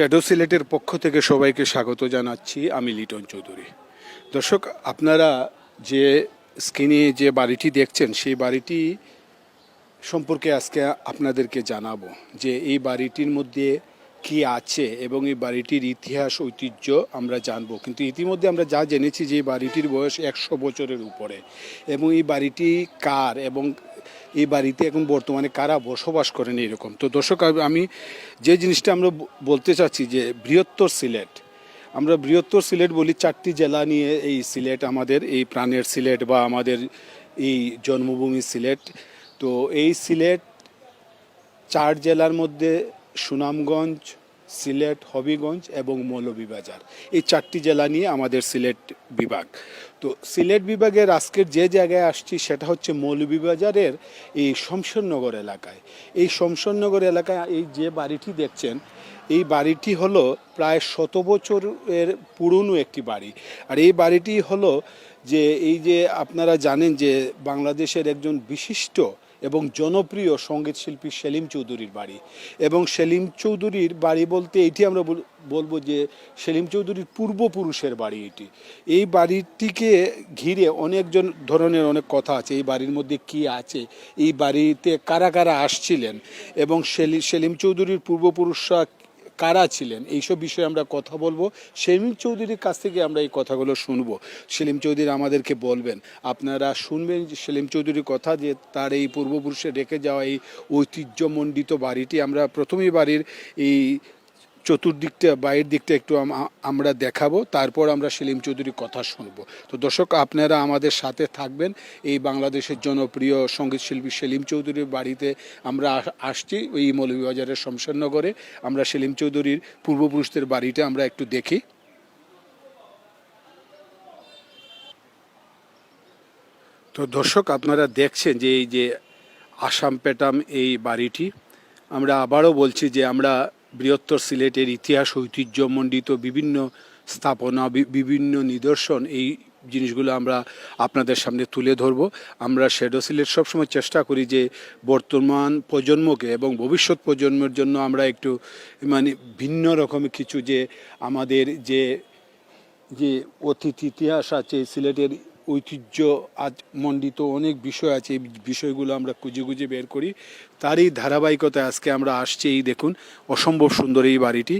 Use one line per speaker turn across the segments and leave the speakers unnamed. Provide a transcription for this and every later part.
Shadow সিলেটের পক্ষ থেকে সবাইকে স্বাগত জানাচ্ছি, আমি লিটন চৌধুরী। দর্শক, আপনারা যে স্ক্রিনে যে বাড়িটি দেখছেন, সেই বাড়িটি সম্পর্কে আজকে আপনাদেরকে জানাব যে এই বাড়িটির মধ্যে কি আছে এবং এই বাড়িটির ইতিহাস, ঐতিহ্য আমরা জানব। কিন্তু ইতিমধ্যে আমরা যা জেনেছি যে বাড়িটির বয়স একশো বছরের উপরে এবং এই বাড়িটি কার এবং এই বাড়িতে এখন বর্তমানে কারা বসবাস করেন এরকম তো দর্শক আমি- যে জিনিসটা আমরা বলতে চাচ্ছি যে বৃহত্তর সিলেট, আমরা বৃহত্তর সিলেট বলি চারটি জেলা নিয়ে এই সিলেট আমাদের, এই প্রাণের সিলেট বা আমাদের এই জন্মভূমি সিলেট। তো এই সিলেট চার জেলার মধ্যে সুনামগঞ্জ সিলেট, হবিগঞ্জ এবং মৌলভীবাজার। এই চারটি জেলা নিয়ে আমাদের সিলেট বিভাগ। তো সিলেট বিভাগের আজকের যে জায়গায় আসছি সেটা হচ্ছে মৌলভীবাজারের এই শমশননগর এলাকায়। এই শমশননগর এলাকায় এই যে বাড়িটি দেখছেন, এই বাড়িটি হলো প্রায় শত বছরের পুরনো একটি বাড়ি। আর এই বাড়িটি হলো যে, এই যে আপনারা জানেন যে বাংলাদেশের একজন বিশিষ্ট এবং জনপ্রিয় সংগীত শিল্পী সেলিম চৌধুরীর বাড়ি। এবং সেলিম চৌধুরীর বাড়ি বলতে এটি আমরা বলব যে সেলিম চৌধুরীর পূর্বপুরুষের বাড়ি এটি। এই বাড়িটিকে ঘিরে অনেকজন ধরনের অনেক কথা আছে। এই বাড়ির মধ্যে কি আছে? এই বাড়িতে কারা কারা আসছিলেন? এবং সেলি, সেলিম চৌধুরীর পূর্বপুরুষরা কারা ছিলেন? এইসব বিষয়ে আমরা কথা বলব। সেলিম চৌধুরীর কাছ থেকে আমরা এই কথাগুলো শুনব। সেলিম চৌধুরী আমাদেরকে বলবেন, আপনারা শুনবেন যে সেলিম চৌধুরীর কথা যে তার এই পূর্বপুরুষে রেখে যাওয়া এই ঐতিহ্যমণ্ডিত বাড়িটি আমরা প্রথমেই বাড়ির এই চতুর্দিকটা, বাইরের দিকটা একটু আমরা দেখাবো, তারপর আমরা সেলিম চৌধুরীর কথা শুনব। তো দর্শক, আপনারা আমাদের সাথে থাকবেন এই বাংলাদেশের জনপ্রিয় সংগীত শিল্পী সেলিম চৌধুরীর বাড়িতে। আমরা আস- আসছি এই মৌলভীবাজারের শমশাননগরে আমরা সেলিম চৌধুরীর পূর্বপুরুষদের বাড়িটা আমরা একটু দেখি। তো দর্শক, আপনারা দেখছেন যে এই যে আসাম পেটাম এই বাড়িটি। আমরা আবারও বলছি যে আমরা বৃহত্তর সিলেটের ইতিহাস, ঐতিহ্যমণ্ডিত বিভিন্ন স্থাপনা বিভিন্ন নিদর্শন, এই জিনিসগুলো আমরা আপনাদের সামনে তুলে ধরব। আমরা শ্যাডো সিলেট সবসময় চেষ্টা করি যে বর্তমান প্রজন্মকে এবং ভবিষ্যৎ প্রজন্মের জন্য আমরা একটু মানে ভিন্ন রকমের কিছু যে আমাদের যে যে অতীত ইতিহাস আছে সিলেটের ঐতিহ্য আজ মণ্ডিত অনেক বিষয় আছে। এই বিষয়গুলো আমরা খুঁজে খুঁজে বের করি। তারই ধারাবাহিকতায় আজকে আমরা আসছি। এই দেখুন, অসম্ভব সুন্দর এই বাড়িটি।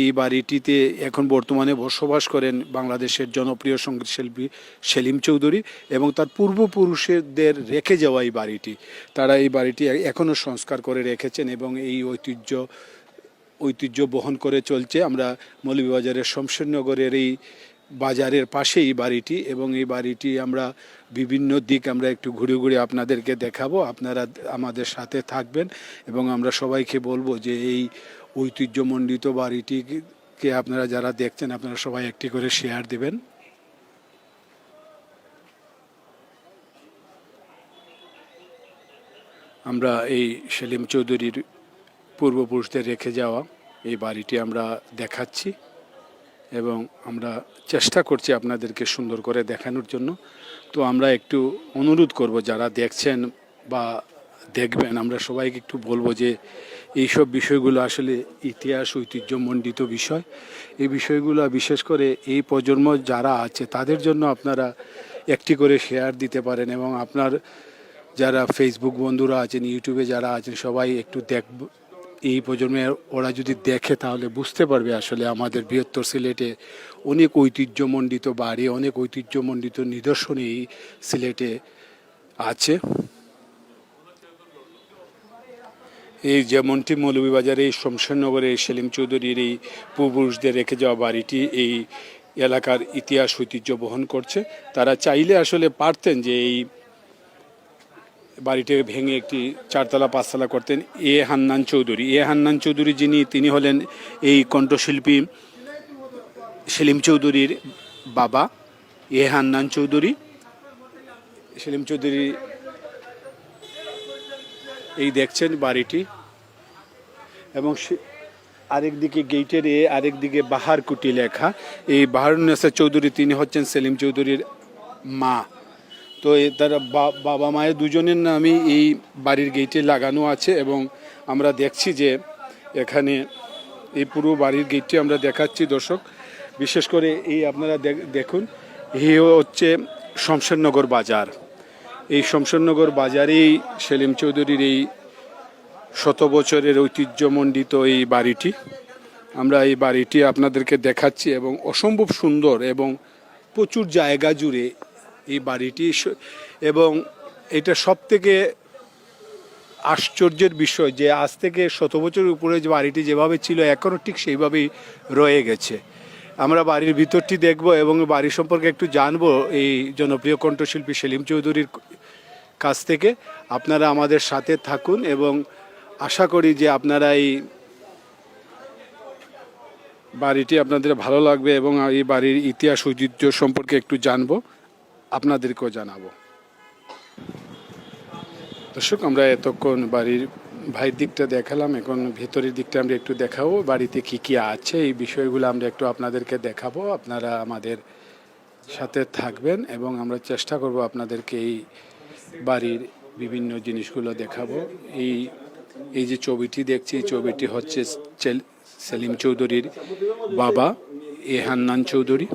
এই বাড়িটিতে এখন বর্তমানে বসবাস করেন বাংলাদেশের জনপ্রিয় সংগীত শিল্পী সেলিম চৌধুরী এবং তার পূর্বপুরুষদের রেখে যাওয়া এই বাড়িটি। তারা এই বাড়িটি এখনও সংস্কার করে রেখেছেন এবং এই ঐতিহ্য ঐতিহ্য বহন করে চলছে। আমরা মৌলভীবাজারের শমশেরনগরের এই বাজারের পাশেই বাড়িটি এবং এই বাড়িটি আমরা বিভিন্ন দিক আমরা একটু ঘুরে ঘুরে আপনাদেরকে দেখাবো। আপনারা আমাদের সাথে থাকবেন এবং আমরা সবাইকে বলব যে এই ঐতিহ্যমণ্ডিত বাড়িটিকে আপনারা যারা দেখছেন, আপনারা সবাই একটি করে শেয়ার দেবেন। আমরা এই সেলিম চৌধুরীর পূর্বপুরুষদের রেখে যাওয়া এই বাড়িটি আমরা দেখাচ্ছি। এবং আমরা চেষ্টা করছি আপনাদেরকে সুন্দর করে দেখানোর জন্য। তো আমরা একটু অনুরোধ করব, যারা দেখছেন বা দেখবেন, আমরা সবাইকে একটু বলব যে এইসব বিষয়গুলো আসলে ইতিহাস, ঐতিহ্যমণ্ডিত বিষয়। এই বিষয়গুলো বিশেষ করে এই প্রজন্ম যারা আছে, তাদের জন্য আপনারা একটি করে শেয়ার দিতে পারেন এবং আপনার যারা ফেসবুক বন্ধুরা আছেন ইউটিউবে যারা আছেন, সবাই একটু দেখ এই প্রজন্মে ওরা যদি দেখে তাহলে বুঝতে পারবে আসলে আমাদের বৃহত্তর সিলেটে অনেক ঐতিহ্যমণ্ডিত বাড়ি, অনেক ঐতিহ্যমণ্ডিত নিদর্শন এই সিলেটে আছে। এই যেমনটি মৌলভীবাজারে, এই শমশেরনগরে সেলিম চৌধুরীর এই পূর্বপুরুষদের রেখে যাওয়া বাড়িটি এই এলাকার ইতিহাস ঐতিহ্য বহন করছে। তারা চাইলে আসলে পারতেন যে এই বাড়িটাকে ভেঙে একটি চারতলা, পাঁচতলা করতেন এ হান্নান চৌধুরী। এ হান্নান চৌধুরী যিনি, তিনি হলেন এই কণ্ঠশিল্পী সেলিম চৌধুরীর বাবা। এ হান্নান চৌধুরী, সেলিম চৌধুরী এই দেখছেন বাড়িটি। এবং সে- আরেকদিকে গেটের এ আরেকদিকে বাহার কুটি লেখা। এই বাহারুন্নেসা চৌধুরী, তিনি হচ্ছেন সেলিম চৌধুরীর মা। তো তারা বাবা মায়ের দুজনের নামই এই বাড়ির গেটে লাগানো আছে এবং আমরা দেখছি যে এখানে এই পুরো বাড়ির গেটটি আমরা দেখাচ্ছি দর্শক। বিশেষ করে এই আপনারা দেখ- দেখুন এই হচ্ছে শমশেরনগর বাজার। এই শমশেরনগর বাজারেই সেলিম চৌধুরীর এই শত বছরের ঐতিহ্যমণ্ডিত এই বাড়িটি। আমরা এই বাড়িটি আপনাদেরকে দেখাচ্ছি এবং অসম্ভব সুন্দর এবং প্রচুর জায়গা জুড়ে এই বাড়িটি এবং এটা সব থেকে আশ্চর্যের বিষয় যে আজ থেকে শত বছরের উপরে যে বাড়িটি যেভাবে ছিল এখনও ঠিক সেইভাবেই রয়ে গেছে। আমরা বাড়ির ভিতরটি দেখব এবং বাড়ি সম্পর্কে একটু জানব এই জনপ্রিয় কণ্ঠশিল্পী সেলিম চৌধুরীর কাছ থেকে। আপনারা আমাদের সাথে থাকুন এবং আশা করি যে আপনারা এই বাড়িটি আপনাদের ভালো লাগবে এবং এই বাড়ির ইতিহাস, ঐতিহ্য সম্পর্কে একটু জানব। আপনাদেরকেও জানাব। দর্শক, আমরা এতক্ষণ বাড়ির ভাইয়ের দিকটা দেখালাম। এখন ভেতরের দিকটা আমরা একটু দেখাবো, বাড়িতে কি কি আছে, এই বিষয়গুলো আমরা একটু আপনাদেরকে দেখাবো। আপনারা আমাদের সাথে থাকবেন এবং আমরা চেষ্টা করব আপনাদেরকে এই বাড়ির বিভিন্ন জিনিসগুলো দেখাবো। এই এই যে ছবিটি দেখছি, এই ছবিটি হচ্ছে সেলিম চৌধুরীর বাবা, এ হান্নান চৌধুরী।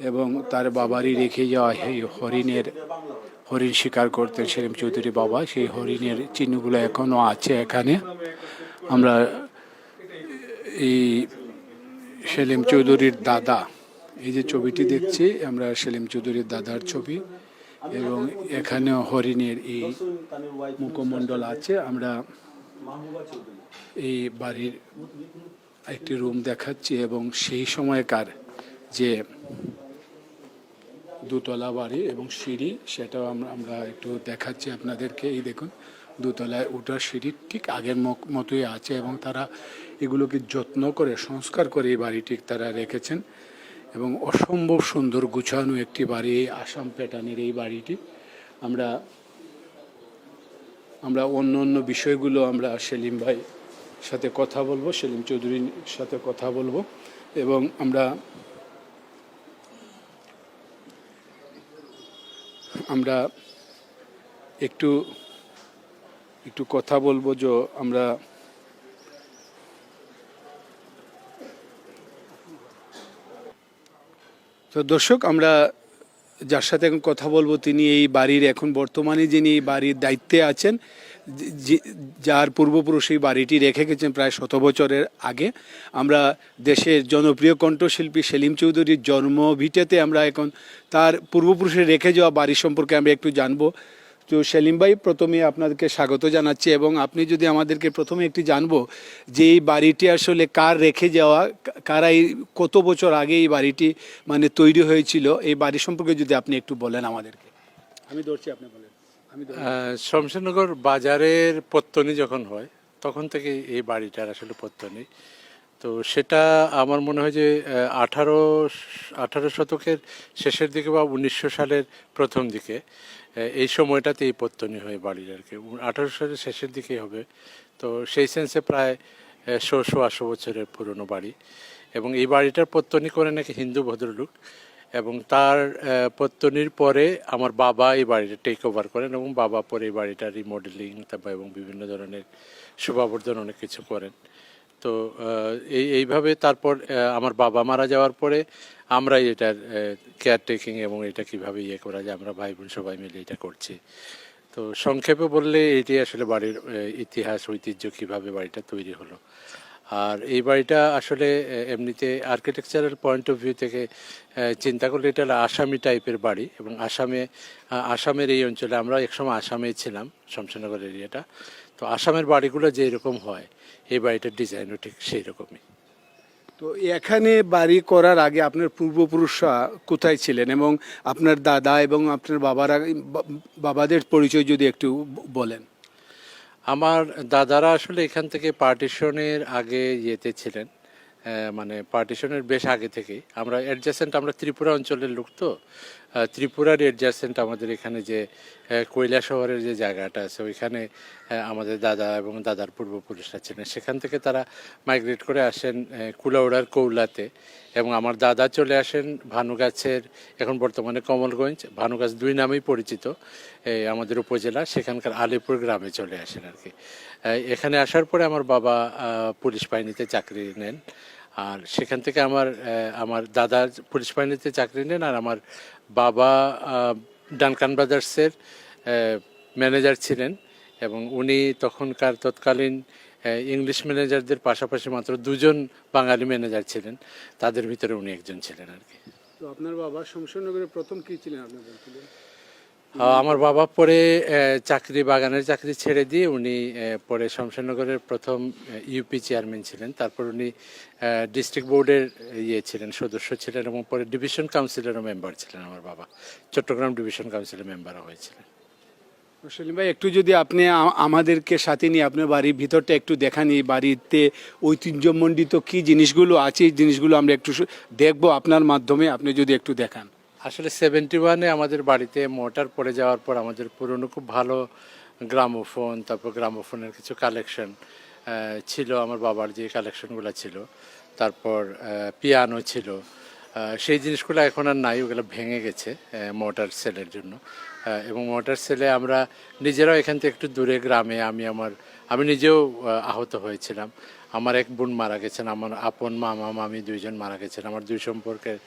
এবং তার বাবারই রেখে যাওয়া এই হরিণের হরিণ শিকার করতেন সেলিম চৌধুরী বাবা। সেই হরিণের চিহ্নগুলো এখনও আছে এখানে। আমরা এই সেলিম চৌধুরীর দাদা, এই যে ছবিটি দেখছি, আমরা সেলিম চৌধুরীর দাদার ছবি এবং এখানেও হরিণের এই মুখমণ্ডল আছে। আমরা এই বাড়ির একটি রুম দেখাচ্ছি এবং সেই সময়কার যে দোতলা বাড়ি এবং সিঁড়ি, সেটাও আমরা আমরা একটু দেখাচ্ছি আপনাদেরকে। এই দেখুন, দোতলায় ওঠার সিঁড়ির ঠিক আগের মতোই আছে এবং তারা এগুলোকে যত্ন করে, সংস্কার করে এই বাড়িটি তারা রেখেছেন এবং অসম্ভব সুন্দর গুছানো একটি বাড়ি, এই আসাম প্যাটার্নের এই বাড়িটি। আমরা আমরা অন্য অন্য বিষয়গুলো আমরা সেলিম ভাই সাথে কথা বলব, সেলিম চৌধুরীর সাথে কথা বলব এবং আমরা আমরা একটু একটু কথা বলব যে আমরা তো দর্শক, আমরা যার সাথে এখন কথা বলব, তিনি এই বাড়ির, এখন বর্তমানে যিনি এই বাড়ির দায়িত্বে আছেন যার পূর্বপুরুষ এই বাড়িটি রেখে গেছেন প্রায় শত বছরের আগে, আমরা দেশের জনপ্রিয় কণ্ঠশিল্পী সেলিম চৌধুরীর জন্মভিটেতে আমরা এখন তার পূর্বপুরুষের রেখে যাওয়া বাড়ি সম্পর্কে আমরা একটু জানব। তো সেলিম ভাই, প্রথমে আপনাদেরকে স্বাগত জানাচ্ছি এবং আপনি যদি আমাদেরকে প্রথমে একটি জানব যে এই বাড়িটি আসলে কার রেখে যাওয়া কারা এই কত বছর আগে এই বাড়িটি মানে তৈরি হয়েছিল, এই বাড়ি সম্পর্কে যদি আপনি একটু বলেন আমাদেরকে। আমি ধরছি আপনি বলেন।
শমশেরনগর বাজারের পত্তনি যখন হয়, তখন থেকে এই বাড়িটার আসলে পত্তনি। তো সেটা আমার মনে হয় যে আঠারো আঠারো শতকের শেষের দিকে বা উনিশশো সালের প্রথম দিকে এই সময়টাতে এই পত্তনি হয় বাড়ির আর কি। আঠারো সালের শেষের দিকেই হবে। তো সেই সেন্সে প্রায় শো শো আশো বছরের পুরনো বাড়ি। এবং এই বাড়িটার পত্তনি করে নাকি হিন্দু ভদ্রলোক এবং তার পত্তনির পরে আমার বাবা এই বাড়িটা টেক ওভার করেন এবং বাবা পরে এই বাড়িটা রিমডেলিং এবং বিভিন্ন ধরনের শুভাবর্ধন অনেক কিছু করেন। তো এই, এইভাবে তারপর আমার বাবা মারা যাওয়ার পরে আমরা এটার কেয়ার টেকিং এবং এটা কীভাবে ইয়ে করা যায়, আমরা ভাই বোন সবাই মিলে এটা করছি। তো সংক্ষেপে বললে এটি আসলে বাড়ির ইতিহাস, ঐতিহ্য কীভাবে বাড়িটা তৈরি হলো। আর এই বাড়িটা আসলে এমনিতে আর্কিটেকচারাল পয়েন্ট অফ ভিউ থেকে চিন্তা করলে এটা আসামি টাইপের বাড়ি এবং আসামে আসামের এই অঞ্চলে আমরা একসময় আসামেই ছিলাম, শমশেরনগর এরিয়াটা তো আসামের বাড়িগুলো যে এরকম হয়, এই বাড়িটার ডিজাইনও ঠিক সেই রকমই
তো এখানে বাড়ি করার আগে আপনার পূর্বপুরুষরা কোথায় ছিলেন এবং আপনার দাদা এবং আপনার বাবারা বাবাদের পরিচয় যদি একটু বলেন।
আমার দাদারা আসলে এখান থেকে পার্টিশনের আগে ইয়েতে ছিলেন মানে পার্টিশনের বেশ আগে থেকেই। আমরা অ্যাডজাসেন্ট আমরা ত্রিপুরা অঞ্চলের লোক তো। ত্রিপুরার এডজাসেন্ট আমাদের এখানে যে কৈলা শহরের যে জায়গাটা আছে, ওইখানে আমাদের দাদা এবং দাদার পূর্বপুরুষরা ছিলেন। সেখান থেকে তারা মাইগ্রেট করে আসেন কুলাউড়ার কৌলাতে এবং আমার দাদা চলে আসেন ভানুগাছের, এখন বর্তমানে কমলগঞ্জ। ভানুগাছ দুই নামেই পরিচিত আমাদের উপজেলা, সেখানকার আলিপুর গ্রামে চলে আসেন আর কি। এখানে আসার পরে আমার বাবা পুলিশ বাহিনীতে চাকরি নেন। আর সেখান থেকে আমার আমার দাদা পুলিশ বাহিনীতে চাকরি নেন আর আমার বাবা ডানকান ব্রাদার্সের ম্যানেজার ছিলেন এবং উনি তখনকার তৎকালীন ইংলিশ ম্যানেজারদের পাশাপাশি মাত্র দুজন বাঙালি ম্যানেজার ছিলেন। তাদের ভিতরে উনি একজন ছিলেন আর কি।
তো আপনার বাবা শমশেরনগরের প্রথম কি ছিলেন আপনি বলছিলেন
আহ, আমার বাবা পরে চাকরি, বাগানের চাকরি ছেড়ে দিয়ে উনি পরে শমশেরনগরের প্রথম ইউপি চেয়ারম্যান ছিলেন। তারপর উনি ডিস্ট্রিক্ট বোর্ডের ইয়ে ছিলেন, সদস্য ছিলেন এবং পরে ডিভিশন কাউন্সিলেরও মেম্বার ছিলেন আমার বাবা। চট্টগ্রাম ডিভিশন কাউন্সিলের মেম্বারও হয়েছিলেন।
সেলিম ভাই, একটু যদি আপনি আমাদেরকে সাথে নিয়ে, আপনার বাড়ির ভিতরটা একটু দেখান বাড়িতে ঐতিহ্যমণ্ডিত কি জিনিসগুলো আছে? এই জিনিসগুলো আমরা একটু দেখব আপনার মাধ্যমে, আপনি যদি একটু দেখান।
আসলে সেভেন্টি ওয়ানে আমাদের বাড়িতে মোটর পড়ে যাওয়ার পর আমাদের পুরনো খুব ভালো গ্রামোফোন তারপর গ্রামোফোনের কিছু কালেকশন ছিল আমার বাবার যে কালেকশনগুলো ছিল। তারপর পিয়ানো ছিল। সেই জিনিসগুলো এখন আর নাই, ওগুলো ভেঙে গেছে মোটর সেলের জন্য। এবং মোটর সেলে আমরা নিজেরাও এখান থেকে একটু দূরে গ্রামে আমি আমার, আমি নিজেও আহত হয়েছিলাম। আমার এক বোন মারা গেছেন, আমার আপন মামা, মামি দুইজন মারা গেছেন, আমার দুই সম্পর্কের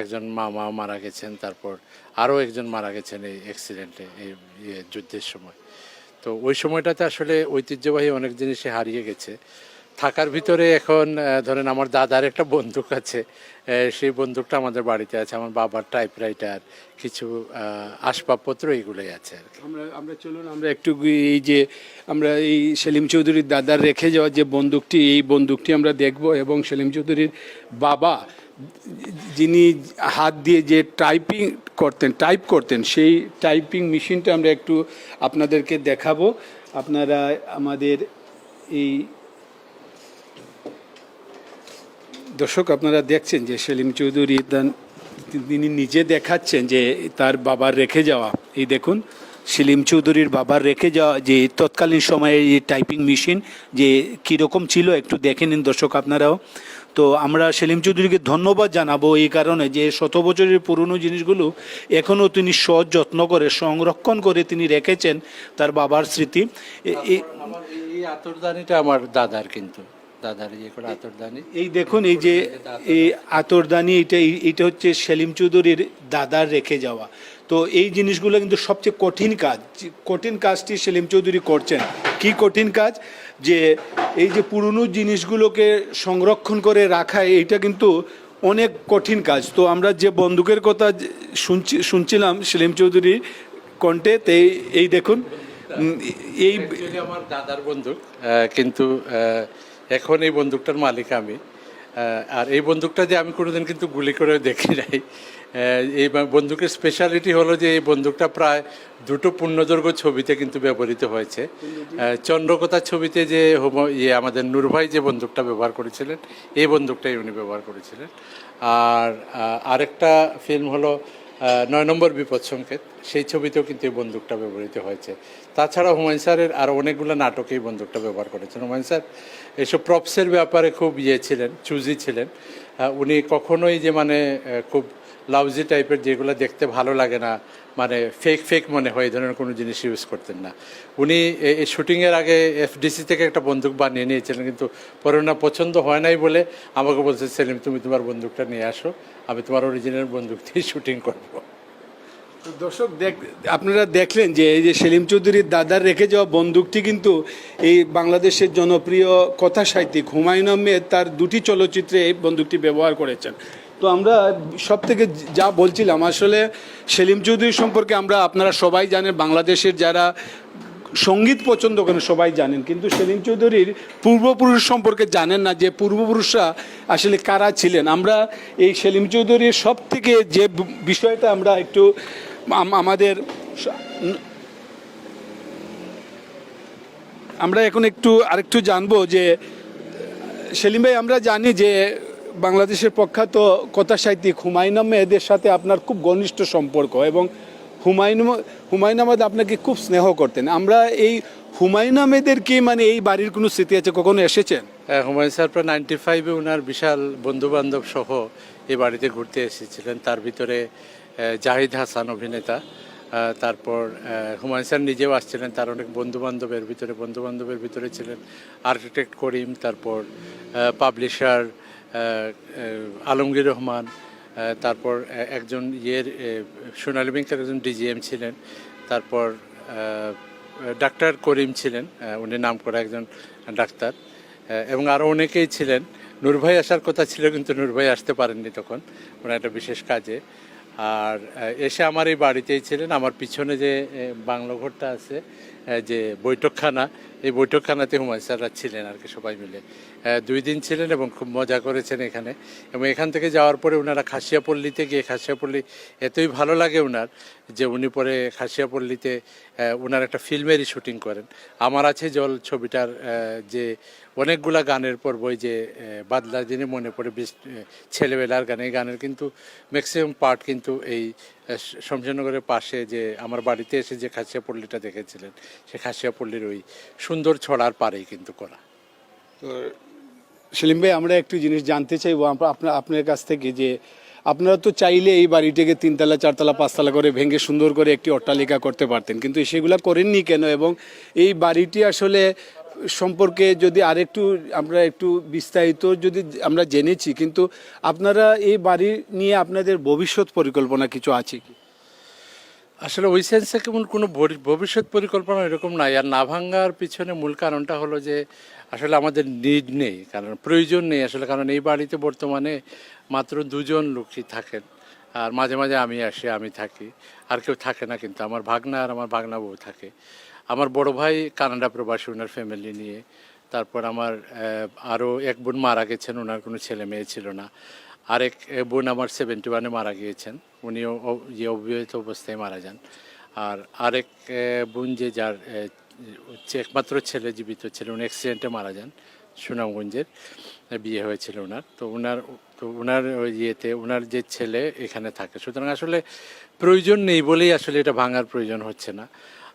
একজন মামা মারা গেছেন, তারপর আরও একজন মারা গেছেন এই অ্যাক্সিডেন্টে এই যুদ্ধের সময়। তো ওই সময়টাতে আসলে ঐতিহ্যবাহী অনেক জিনিসই হারিয়ে গেছে। থাকার ভিতরে এখন ধরেন আমার দাদার একটা বন্দুক আছে সেই বন্দুকটা আমাদের বাড়িতে আছে, আমার বাবার টাইপরাইটার কিছু আসবাবপত্র এগুলোই আছে আর কি।
আমরা আমরা চলুন, আমরা একটু এই যে, আমরা এই সেলিম চৌধুরীর দাদার রেখে যাওয়া যে বন্দুকটি, এই বন্দুকটি আমরা দেখব এবং সেলিম চৌধুরীর বাবা, যিনি হাত দিয়ে যে টাইপিং করতেন টাইপ করতেন, সেই টাইপিং মেশিনটা আমরা একটু আপনাদেরকে দেখাবো। আপনারা আমাদের এই দর্শক, আপনারা দেখছেন যে সেলিম চৌধুরী তিনি নিজে দেখাচ্ছেন যে তার বাবার রেখে যাওয়া। এই দেখুন, সেলিম চৌধুরীর বাবার রেখে যাওয়া যে তৎকালীন সময়ে এই টাইপিং মেশিন যে কীরকম ছিল, একটু দেখে নিন দর্শক আপনারাও। তো আমরা সেলিম চৌধুরীকে ধন্যবাদ জানাব এই কারণে যে শত বছরের পুরনো জিনিসগুলো এখনও তিনি সৎ যত্ন করে, সংরক্ষণ করে তিনি রেখেছেন তার বাবার স্মৃতি।
এই আতরদানিটা আমার দাদার কিন্তু। দাদার ইয়ে করে আতরদানি।
এই দেখুন এই যে এই আতরদানি। এটা এটা হচ্ছে সেলিম চৌধুরীর দাদার রেখে যাওয়া। তো এই জিনিসগুলো কিন্তু সবচেয়ে কঠিন কাজ। কঠিন কাজটি সেলিম চৌধুরী করছেন। কি কঠিন কাজ? যে এই যে পুরনো জিনিসগুলোকে সংরক্ষণ করে রাখা এইটা কিন্তু অনেক কঠিন কাজ। তো আমরা যে বন্দুকের কথা শুনছি শুনছিলাম সেলিম চৌধুরীর কণ্ঠে তো এই- দেখুন এই
আমার দাদার বন্দুক কিন্তু এখন এই বন্দুকটার মালিক আমি। আর এই বন্দুকটা যে আমি কোনোদিন কিন্তু গুলি করে দেখি নাই। এই বন্দুকের স্পেশালিটি হলো যে এই বন্দুকটা প্রায় দুটো পূর্ণদৈর্ঘ্য ছবিতে কিন্তু ব্যবহৃত হয়েছে। চন্দ্রকথা ছবিতে যে হোম- ইয়ে আমাদের নূরভাই যে বন্দুকটা ব্যবহার করেছিলেন এই বন্দুকটাই উনি ব্যবহার করেছিলেন। আর আরেকটা ফিল্ম হলো নয় নম্বর বিপদ সংকেত। সেই ছবিতেও কিন্তু এই বন্দুকটা ব্যবহৃত হয়েছে। তাছাড়া হুমায়ুন স্যারের আরও অনেকগুলো নাটকে এই বন্দুকটা ব্যবহার করেছেন। হুমায়ুন স্যার এসব প্রপসের ব্যাপারে খুব ইয়ে ছিলেন, চুজি ছিলেন। উনি কখনোই যে মানে খুব লাউজি টাইপের যেগুলো দেখতে ভালো লাগে না মানে ফেক ফেক মনে হয়, এই ধরনের কোনো জিনিস ইউজ করতেন না। উনি এই শুটিংয়ের আগে এফডিসি থেকে একটা বন্দুক বানিয়ে নিয়েছিলেন, কিন্তু পরে ওনার পছন্দ হয় নাই বলে আমাকে বলছে, সেলিম, তুমি তোমার বন্দুকটা নিয়ে আসো, আমি তোমার অরিজিনাল বন্দুক দিয়ে শুটিং করব।
দর্শক, দেখ, আপনারা দেখলেন যে, এই যে সেলিম চৌধুরীর দাদার রেখে যাওয়া বন্দুকটি কিন্তু এই বাংলাদেশের জনপ্রিয় কথা সাহিত্যিক হুমায়ুন আহমেদ তার দুটি চলচ্চিত্রে এই বন্দুকটি ব্যবহার করেছেন। তো আমরা সব থেকে যা বলছিলাম, আসলে সেলিম চৌধুরী সম্পর্কে আমরা, আপনারা সবাই জানেন, বাংলাদেশের যারা সংগীত পছন্দ করেন সবাই জানেন, কিন্তু সেলিম চৌধুরীর পূর্বপুরুষ সম্পর্কে জানেন না যে পূর্বপুরুষরা আসলে কারা ছিলেন। আমরা এই সেলিম চৌধুরীর সব থেকে যে বিষয়টা আমরা একটু আমাদের আমরা এখন একটু আরেকটু জানব যে, সেলিম ভাই, আমরা জানি যে বাংলাদেশের প্রখ্যাত কথা সাহিত্যিক হুমায়ুন আহমেদের সাথে আপনার খুব ঘনিষ্ঠ সম্পর্ক এবং হুমায়ুন হুমায়ুন আহমেদ আপনাকে খুব স্নেহ করতেন। আমরা এই হুমায়ুন আহমেদের কি মানে এই বাড়ির কোনো স্মৃতি আছে কখনো এসেছেন?
হ্যাঁ, হুমায়ুন স্যার প্রায় নাইনটি ফাইভে ওনার বিশাল বন্ধু বান্ধব সহ এই বাড়িতে ঘুরতে এসেছিলেন। তার ভিতরে জাহিদ হাসান অভিনেতা তারপর হুমায়ুন স্যার নিজেও আসছিলেন তার অনেক বন্ধু বান্ধবের ভিতরে বন্ধু বান্ধবের ভিতরে ছিলেন। আর্কিটেক্ট করিম তারপর পাবলিশার আলমগীর রহমান তারপর একজন ইয়ের সোনালী ব্যাংকের একজন ডিজিএম ছিলেন, তারপর ডাক্তার করিম ছিলেন উনি নাম করা একজন ডাক্তার এবং আরও অনেকেই ছিলেন। নূর ভাই আসার কথা ছিল, কিন্তু নূর ভাই আসতে পারেননি তখন, ওনার একটা বিশেষ কাজে। আর এসে আমার এই বাড়িতেই ছিলেন। আমার পিছনে যে বাংলো ঘরটা আছে যে বৈঠকখানা, এই বৈঠকখানাতে হুমায়ুন স্যাররা ছিলেন আর কি সবাই মিলে। দুই দিন ছিলেন এবং খুব মজা করেছেন এখানে। এবং এখান থেকে যাওয়ার পরে ওনারা খাসিয়াপল্লিতে গিয়ে, খাসিয়াপল্লি এতই ভালো লাগে ওনার যে উনি পরে খাসিয়াপল্লিতে ওনার একটা ফিল্মেরই শুটিং করেন। আমার আছে জল ছবিটার যে অনেকগুলা গানের পর বই যে বাদলা দিনে মনে পড়ে বেশ ছেলেবেলার গান এই গানের কিন্তু ম্যাক্সিমাম পার্ট কিন্তু এই আহ, শমশেরনগরের পাশে যে আমার বাড়িতে এসে যে খাসিয়াপল্লিটা দেখেছিলেন সে খাসিয়াপল্লির ওই সুন্দর ছড়ার পারেই কিন্তু করা।
তো সেলিম ভাই আমরা একটু জিনিস জানতে চাইব আপনার আপনার কাছ থেকে যে আপনারা তো চাইলে এই বাড়িটাকে তিনতলা, চারতলা, পাঁচতলা করে ভেঙে সুন্দর করে একটি অট্টালিকা করতে পারতেন। কিন্তু সেগুলো করেননি কেন? এবং এই বাড়িটি আসলে সম্পর্কে যদি আরেকটু আমরা একটু বিস্তারিত যদি আমরা জেনেছি, কিন্তু আপনারা এই বাড়ি নিয়ে আপনাদের ভবিষ্যৎ পরিকল্পনা কিছু আছে কি?
আসলে ওই সেন্সে কেমন কোনো ভবিষ্যৎ পরিকল্পনা এরকম নাই। আর না ভাঙ্গার পিছনে মূল কারণটা হলো যে, আসলে আমাদের নিড নেই, কারণ প্রয়োজন নেই আসলে। কারণ এই বাড়িতে বর্তমানে মাত্র দুজন লোকই থাকেন। আর মাঝে মাঝে আমি আসি, আমি থাকি। আর কেউ থাকে না কিন্তু আমার ভাগনা আর আমার ভাগনা বউ থাকে। আমার বড় ভাই কানাডা প্রবাসী ওনার ফ্যামিলি নিয়ে। তারপর আমার আরও এক বোন মারা গেছেন ওনার কোনো ছেলে মেয়ে ছিল না। আরেক বোন আমার সেভেন্টি ওয়ানে মারা গিয়েছেন। উনিও অ- ইয়ে অবিবাহিত অবস্থায় মারা যান। আর আরেক বোন যে যার একমাত্র ছেলে, জীবিত ছিল, উনি অ্যাক্সিডেন্টে মারা যান। সুনামগঞ্জের বিয়ে হয়েছিল ওনার তো ওনার তো ওনার ওই ইয়েতে ওনার যে ছেলে এখানে থাকে। সুতরাং আসলে প্রয়োজন নেই বলেই আসলে এটা ভাঙার প্রয়োজন হচ্ছে না।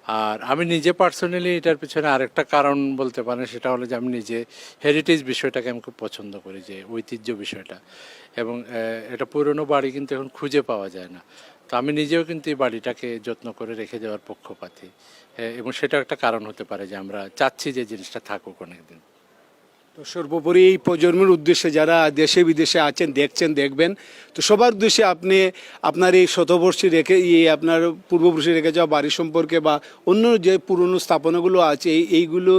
আর আমি নিজে পার্সোনালি এটার পিছনে আরেকটা কারণ বলতে পারেন, সেটা হলো যে আমি নিজে হেরিটেজ বিষয়টাকে আমি খুব পছন্দ করি, যে ঐতিহ্য বিষয়টা। এবং এটা পুরনো বাড়ি কিন্তু এখন খুঁজে পাওয়া যায় না। তো আমি নিজেও কিন্তু এই বাড়িটাকে যত্ন করে রেখে যাওয়ার পক্ষপাতি। এবং সেটা একটা কারণ হতে পারে যে আমরা চাচ্ছি যে জিনিসটা থাকুক অনেকদিন।
তো সর্বোপরি এই প্রজন্মের উদ্দেশ্যে যারা দেশে বিদেশে আছেন, দেখছেন, দেখবেন, তো সবার উদ্দেশ্যে আপনি আপনার এই শতবর্ষী রেখে, এই আপনার পূর্বপুরুষে রেখে যাওয়া বাড়ি সম্পর্কে বা অন্য যে পুরনো স্থাপনাগুলো আছে, এই, এইগুলো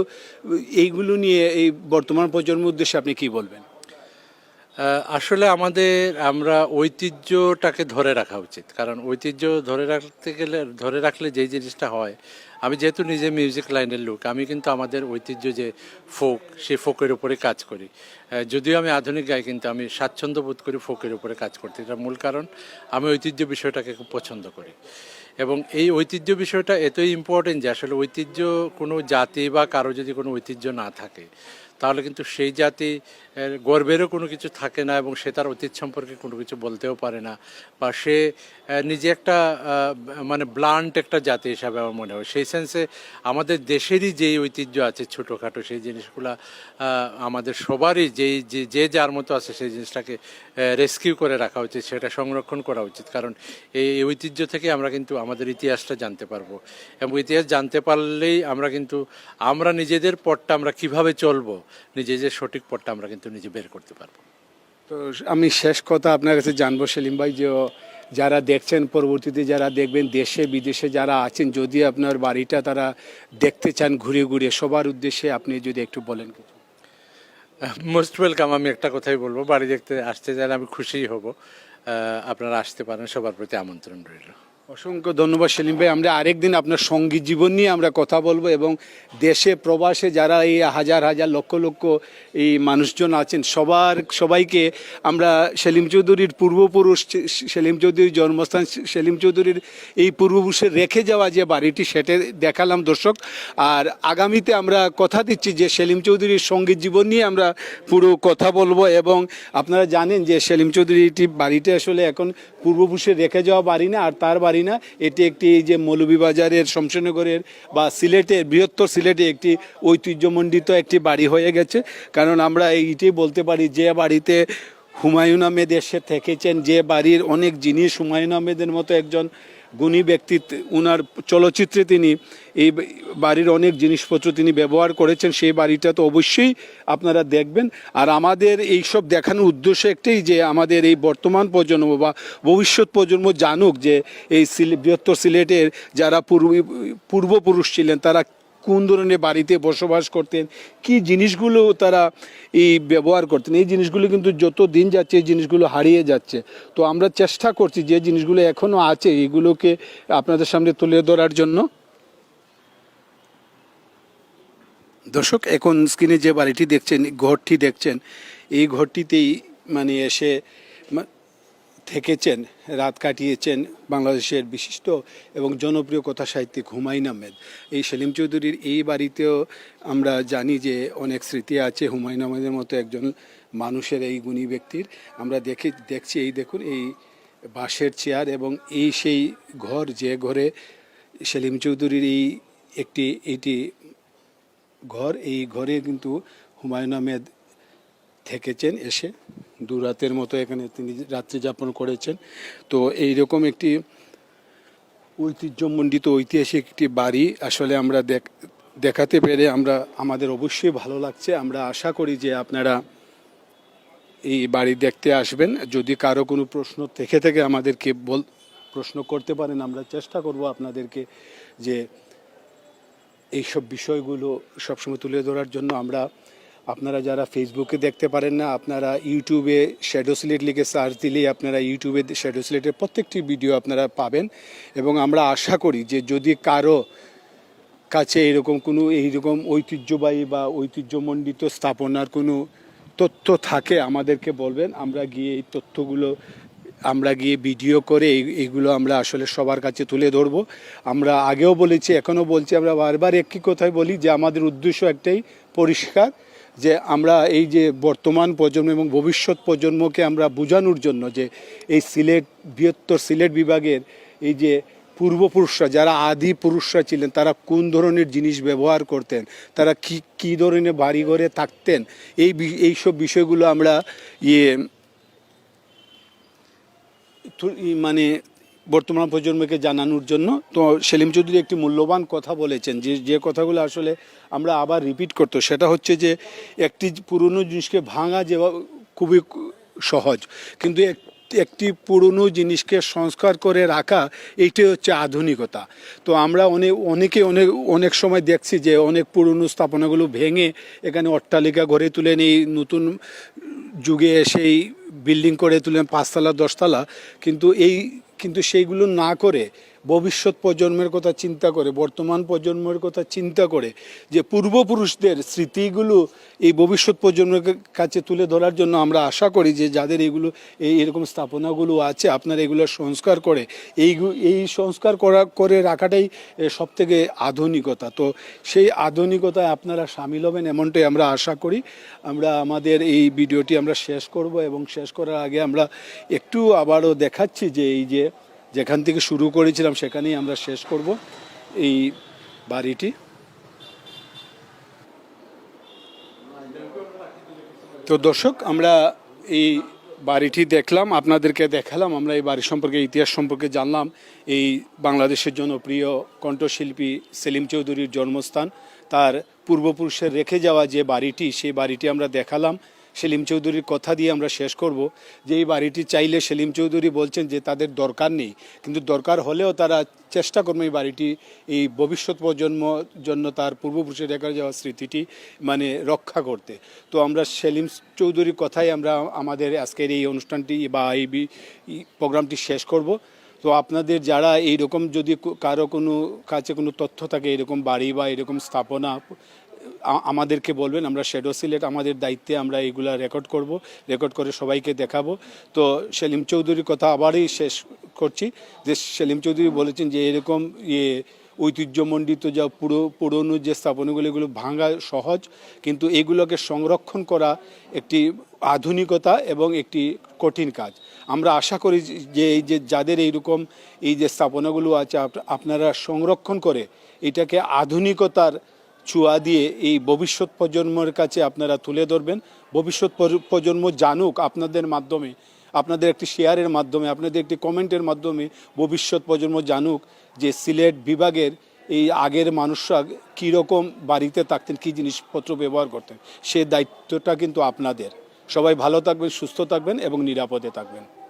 এইগুলো নিয়ে এই বর্তমান প্রজন্মের উদ্দেশ্যে আপনি কি বলবেন?
আসলে আমাদের, আমরা ঐতিহ্যটাকে ধরে রাখা উচিত। কারণ ঐতিহ্য ধরে রাখতে গেলে, ধরে রাখলে যেই জিনিসটা হয় আমি যেহেতু নিজে মিউজিক লাইনের লোক, আমি কিন্তু আমাদের ঐতিহ্য যে ফোক সেই ফোকের উপরে কাজ করি। যদিও আমি আধুনিক গাই কিন্তু আমি স্বাচ্ছন্দ্য বোধ করি ফোকের উপরে কাজ করতে। এটার মূল কারণ, আমি ঐতিহ্য বিষয়টাকে খুব পছন্দ করি। এবং এই ঐতিহ্য বিষয়টা এতই ইম্পর্টেন্ট যে আসলে ঐতিহ্য কোনো জাতি বা কারও যদি কোনো ঐতিহ্য না থাকে তাহলে কিন্তু সেই জাতি গর্বেরও কোনো কিছু থাকে না এবং সে তার অতীত সম্পর্কে কোনো কিছু বলতেও পারে না। বা সে নিজে একটা মানে ব্লান্ট একটা জাতি হিসাবে আমার মনে হয়। সেই সেন্সে আমাদের দেশেরই যেই ঐতিহ্য আছে ছোটোখাটো, সেই জিনিসগুলা আমাদের সবারই যেই, যে যার মতো আছে সেই জিনিসটাকে রেস্কিউ করে রাখা উচিত, সেটা সংরক্ষণ করা উচিত। কারণ এই ঐতিহ্য থেকে আমরা কিন্তু আমাদের ইতিহাসটা জানতে পারব। এবং ইতিহাস জানতে পারলেই আমরা কিন্তু, আমরা নিজেদের পথটা আমরা কীভাবে চলবো নিজেদের সঠিক পথটা আমরা কিন্তু নিজে বের করতে পারব।
তো আমি শেষ কথা আপনার কাছে জানব সেলিম ভাই যে যারা দেখছেন পরবর্তীতে যারা দেখবেন দেশে বিদেশে যারা আছেন যদি আপনার বাড়িটা তারা দেখতে চান ঘুরে ঘুরে সবার উদ্দেশ্যে আপনি যদি একটু বলেন কিছু।
মোস্ট ওয়েলকাম আমি একটা কথাই বলব বাড়ি দেখতে আসতে চাইলে আমি খুশিই হব। আপনারা আসতে পারেন সবার প্রতি আমন্ত্রণ রইল।
অসংখ্য ধন্যবাদ, সেলিম ভাই। আমরা আরেকদিন আপনার সংগীত জীবন নিয়ে আমরা কথা বলব এবং দেশে, প্রবাসে যারা এই হাজার হাজার, লক্ষ লক্ষ এই মানুষজন আছেন, সবার, সবাইকে আমরা সেলিম চৌধুরীর পূর্বপুরুষ সেলিম চৌধুরীর জন্মস্থান সেলিম চৌধুরীর এই পূর্বপুরুষের রেখে যাওয়া যে বাড়িটি, সেটা দেখালাম দর্শক। আর আগামীতে আমরা কথা দিচ্ছি যে সেলিম চৌধুরীর সংগীত জীবন নিয়ে আমরা পুরো কথা বলব এবং আপনারা জানেন যে সেলিম চৌধুরীটি বাড়িতে আসলে এখন পূর্বপুরুষের রেখে যাওয়া বাড়ি না, আর তার বাড়ি না। এটি একটি যে মৌলভীবাজারের শমশেরনগরের বা সিলেটের বৃহত্তর সিলেটে একটি ঐতিহ্যমণ্ডিত একটি বাড়ি হয়ে গেছে। কারণ আমরা এইটি বলতে পারি যে বাড়িতে হুমায়ুন আহমেদ এসে থেকেছেন। যে বাড়ির অনেক জিনিস হুমায়ুন আহমেদের মতো একজন গুণী ব্যক্তিত্ব উনার চলচ্চিত্রে তিনি এই বাড়ির অনেক জিনিসপত্র তিনি ব্যবহার করেছেন, সেই বাড়িটা তো অবশ্যই আপনারা দেখবেন। আর আমাদের এই সব দেখানোর উদ্দেশ্য একটাই যে আমাদের এই বর্তমান প্রজন্ম বা ভবিষ্যৎ প্রজন্ম জানুক যে এই বৃহত্তর সিলেটের যারা পূর্ব পূর্বপুরুষ ছিলেন, তারা কোন ধরনের বাড়িতে বসবাস করতেন, কি জিনিসগুলো তারা এই ব্যবহার করতেন, এই জিনিসগুলো কিন্তু যত দিন যাচ্ছে এই জিনিসগুলো হারিয়ে যাচ্ছে। তো আমরা চেষ্টা করছি যে জিনিসগুলো এখনও আছে, এগুলোকে আপনাদের সামনে তুলে ধরার জন্য। দর্শক, এখন স্ক্রিনে যে বাড়িটি দেখছেন ঘরটি দেখছেন, এই ঘরটিতেই মানে এসে থেকেছেন, রাত কাটিয়েছেন বাংলাদেশের বিশিষ্ট এবং জনপ্রিয় কথা সাহিত্যিক হুমায়ুন আহমেদ। এই সেলিম চৌধুরীর এই বাড়িতেও আমরা জানি যে অনেক স্মৃতি আছে। হুমায়ুন আহমেদের মতো একজন মানুষের এই গুণী ব্যক্তির। আমরা দেখে, দেখছি এই দেখুন, এই বাঁশের চেয়ার এবং এই সেই ঘর, যে ঘরে সেলিম চৌধুরীর এই একটি, এটি ঘর, এই ঘরে কিন্তু হুমায়ুন আহমেদ থেকেছেন এসে। দু রাতের মতো এখানে তিনি রাত্রি যাপন করেছেন। তো এই রকম একটি ঐতিহ্যমণ্ডিত ঐতিহাসিক একটি বাড়ি আসলে আমরা দেখ, দেখাতে পেরে আমরা, আমাদের অবশ্যই ভালো লাগছে। আমরা আশা করি যে আপনারা এই বাড়ি দেখতে আসবেন। যদি কারও কোনো প্রশ্ন থেকে থেকে আমাদেরকে বল, প্রশ্ন করতে পারেন, আমরা চেষ্টা করব আপনাদেরকে যে এইসব বিষয়গুলো সবসময় তুলে ধরার জন্য। আমরা আপনারা যারা ফেসবুকে দেখতে পারেন না, আপনারা ইউটিউবে শ্যাডো সিলেট লিখে সার্চ দিলেই আপনারা ইউটিউবে শ্যাডো সিলেটের প্রত্যেকটি ভিডিও আপনারা পাবেন। এবং আমরা আশা করি যে যদি কারও কাছে এরকম কোনো এইরকম ঐতিহ্যবাহী বা ঐতিহ্যমণ্ডিত স্থাপনার কোনো তথ্য থাকে, আমাদেরকে বলবেন। আমরা গিয়ে এই তথ্যগুলো, আমরা গিয়ে ভিডিও করে এই- এইগুলো আমরা আসলে সবার কাছে তুলে ধরবো। আমরা আগেও বলেছি, এখনও বলছি, আমরা বারবার একই কথাই বলি যে আমাদের উদ্দেশ্য একটাই, পরিষ্কার। যে আমরা এই যে বর্তমান প্রজন্ম এবং ভবিষ্যৎ প্রজন্মকে আমরা বোঝানোর জন্য যে এই সিলেট, বৃহত্তর সিলেট বিভাগের এই যে পূর্বপুরুষরা, যারা আদি পুরুষরা ছিলেন, তারা কোন ধরনের জিনিস ব্যবহার করতেন? তারা কি, কী ধরনের বাড়িঘরে থাকতেন? এই এইসব বিষয়গুলো আমরা ইয়ে মানে বর্তমান প্রজন্মকে জানানোর জন্য। তো সেলিম চৌধুরী একটি মূল্যবান কথা বলেছেন যে যে কথাগুলো আসলে আমরা আবার রিপিট করতো সেটা হচ্ছে যে, একটি পুরনো জিনিসকে ভাঙা যে খুবই সহজ, কিন্তু এক, একটি পুরনো জিনিসকে সংস্কার করে রাখা এইটাই হচ্ছে আধুনিকতা। তো আমরা অনেক অনেকে অনেক অনেক সময় দেখছি যে, অনেক পুরনো স্থাপনাগুলো ভেঙে এখানে অট্টালিকা গড়ে তুলেন এই নতুন যুগে সেই বিল্ডিং করে তুলেন, পাঁচতলা, দশতলা। কিন্তু এই কিন্তু সেইগুলো না করে ভবিষ্যৎ প্রজন্মের কথা চিন্তা করে, বর্তমান প্রজন্মের কথা চিন্তা করে যে পূর্বপুরুষদের স্মৃতিগুলো এই ভবিষ্যৎ প্রজন্মের কাছে তুলে ধরার জন্য আমরা আশা করি যে যাদের এগুলো, এই এরকম স্থাপনাগুলো আছে, আপনারা এগুলো সংস্কার করে, এই এই সংস্কার করা, করে রাখাটাই সব থেকে আধুনিকতা। তো সেই আধুনিকতায় আপনারা সামিল হবেন এমনটাই আমরা আশা করি। আমরা আমাদের এই ভিডিওটি আমরা শেষ করব এবং শেষ করার আগে আমরা একটু আবারও দেখাচ্ছি যে এই যে যেখান থেকে শুরু করেছিলাম সেখানেই আমরা শেষ করব এই বাড়িটি। তো দর্শক, আমরা এই বাড়িটি দেখলাম, আপনাদেরকে দেখালাম, আমরা এই বাড়ি সম্পর্কে, ইতিহাস সম্পর্কে জানলাম। এই বাংলাদেশের জনপ্রিয় কণ্ঠশিল্পী সেলিম চৌধুরীর জন্মস্থান, তার পূর্বপুরুষের রেখে যাওয়া যে বাড়িটি, সেই বাড়িটি আমরা দেখালাম। সেলিম চৌধুরীর কথা দিয়ে আমরা শেষ করব যে এই বাড়িটি চাইলে সেলিম চৌধুরী বলছেন যে তাদের দরকার নেই। কিন্তু দরকার হলেও তারা চেষ্টা করবে এই বাড়িটি, এই ভবিষ্যৎ প্রজন্ম জন্য তার পূর্বপুরুষের রেখে যাওয়া স্মৃতিটি মানে রক্ষা করতে। তো আমরা সেলিম চৌধুরীর কথাই আমরা আমাদের আজকের এই অনুষ্ঠানটি বা, এই প্রোগ্রামটি শেষ করব। তো আপনাদের যারা এইরকম যদি কারও কোনো কাছে কোনো তথ্য থাকে, এরকম বাড়ি বা এরকম স্থাপনা আমাদেরকে বলবেন, আমরা শ্যাডো সিলেট আমাদের দায়িত্বে আমরা এগুলা রেকর্ড করব রেকর্ড করে সবাইকে দেখাবো। তো সেলিম চৌধুরীর কথা আবারই শেষ করছি, যে সেলিম চৌধুরী বলেছেন যে এরকম ইয়ে ঐতিহ্যমণ্ডিত যা পুরো, পুরনো যে স্থাপনাগুলো, এগুলো ভাঙা সহজ, কিন্তু এগুলোকে সংরক্ষণ করা একটি আধুনিকতা এবং একটি কঠিন কাজ। আমরা আশা করি যে এই যে যাদের এইরকম এই যে স্থাপনাগুলো আছে, আপ- আপনারা সংরক্ষণ করে এটাকে আধুনিকতার ছোঁয়া দিয়ে এই ভবিষ্যৎ প্রজন্মের কাছে আপনারা তুলে ধরবেন। ভবিষ্যৎ প্রজ- প্রজন্ম জানুক আপনাদের মাধ্যমে, আপনাদের একটি শেয়ারের মাধ্যমে, আপনাদের একটি কমেন্টের মাধ্যমে ভবিষ্যৎ প্রজন্ম জানুক যে সিলেট বিভাগের এই আগের মানুষরা কীরকম বাড়িতে থাকতেন, কী জিনিসপত্র ব্যবহার করতেন। সে দায়িত্বটা কিন্তু আপনাদের। সবাই ভালো থাকবেন, সুস্থ থাকবেন এবং নিরাপদে থাকবেন।